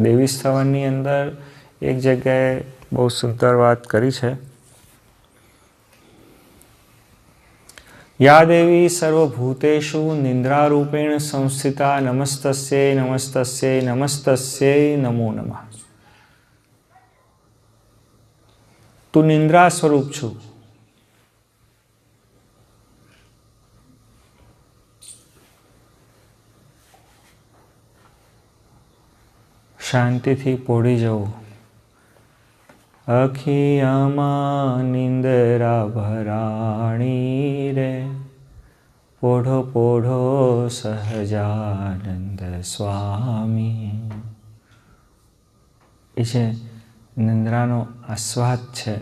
દેવી સ્થવનની અંદર એક જગ્યાએ બહુ સુંદર વાત કરી છે. યા દેવી સર્વભૂતેષુ નિંદ્રારૂપેણ સંસ્થિતા નમસ્તસ્યૈ નમસ્તસ્ય નમસ્તસ્યૈ નમો નમઃ. તું નિંદ્રા સ્વરૂપ છું. શાંતિથી પોડી જવું. અખિયામાં નિંદરા ભરાણી રે. પોઢો પોઢો સહજાનંદ સ્વામી. એ છે નિંદ્રાનો આસ્વાદ છે.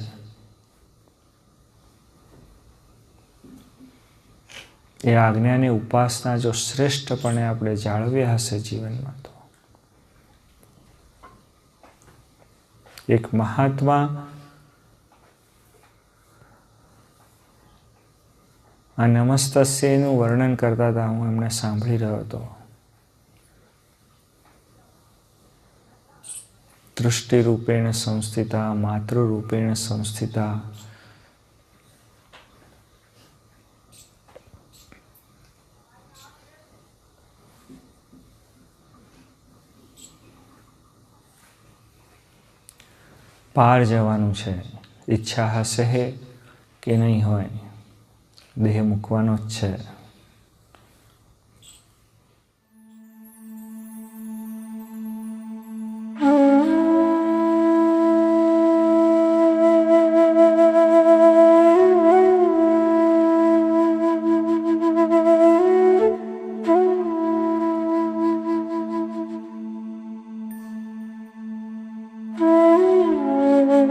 એ આજ્ઞાની ઉપાસના જો શ્રેષ્ઠપણે આપણે જાળવ્યા હશે જીવનમાં તો. એક મહાત્મા આ નમસ્તસ્યનું વર્ણન કરતા હતા, હું એમને સાંભળી રહ્યો હતો. દૃષ્ટિરૂપેણ સંસ્થિતા, માતૃરૂપેણ સંસ્થિતા પાર જવાનું છે. ઈચ્છા હશે કે નહીં હોય. દેહ મૂકવાનો જ છે.